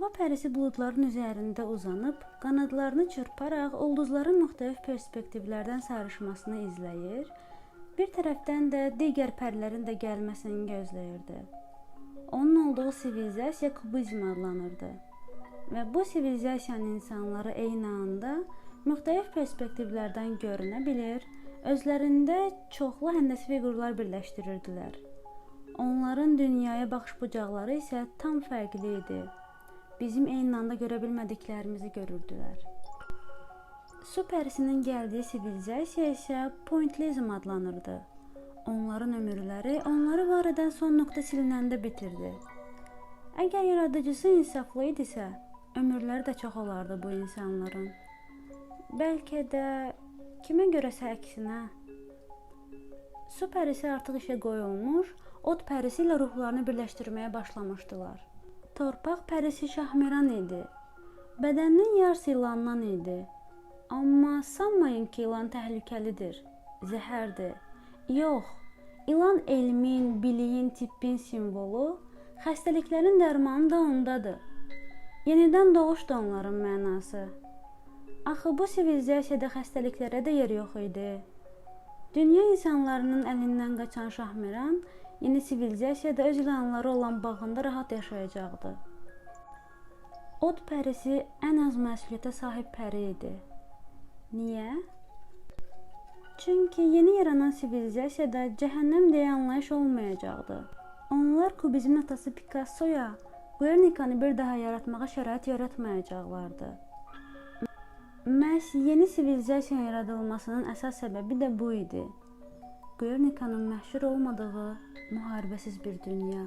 Hava pərisi buludların üzərində uzanıb, qanadlarını çırparaq ulduzların müxtəlif perspektivlərdən sarışmasını izləyir, bir tərəfdən də digər pərilərin də gəlməsini gözləyirdi. Onun olduğu sivilizasiya kubizm adlanırdı və bu sivilizasiyanın insanları eyni anda müxtəlif perspektivlərdən görünə bilir, özlərində çoxlu həndəsi fiqurlar birləşdirirdilər. Onların dünyaya baxış bucaqları isə tam fərqli idi. Bizim eyni anda görə bilmədiklərimizi görürdülər. Su pərisinin gəldiyi sivilizasiya isə pointlizm adlanırdı. Onların ömürləri onları var edən son nöqtə silinəndə bitirdi. Əgər yaradıcısı insaflı idisə, ömürləri də çox olardı bu insanların. Bəlkə də kimə görəsə əksinə. Su pərisi artıq işə qoyulmuş, ot pərisi ilə ruhlarını birləşdirməyə başlamışdılar. Torpaq pərisi Şahmeran idi. Bədəninin yarısı ilandan idi. Amma sanmayın ki, ilan təhlükəlidir, zəhərdir. Yox, ilan elmin, biliyin, tibbin simvolu, xəstəliklərin dərmanı da ondadır. Yenidən doğuş da onların mənası. Axı bu sivilizasiyada xəstəliklərə də yer yox idi. Dünya insanlarının əlindən qaçan Şahmeran yeni sivilizasiyada öz ilanları olan bağında rahat yaşayacaqdı. Od pərisi ən az məsuliyyətə sahib pəri idi. Niyə? Çünki yeni yaranan sivilizasiyada cəhənnəm deyə anlayış olmayacaqdı. Onlar kubizmin atası Picassoya Guernicanı bir daha yaratmağa şərait yaratmayacaqlardı. Məhz yeni sivilizasiyanın yaradılmasının əsas səbəbi də bu idi. Guernicanın məşhur olmadığı müharibəsiz bir dünya.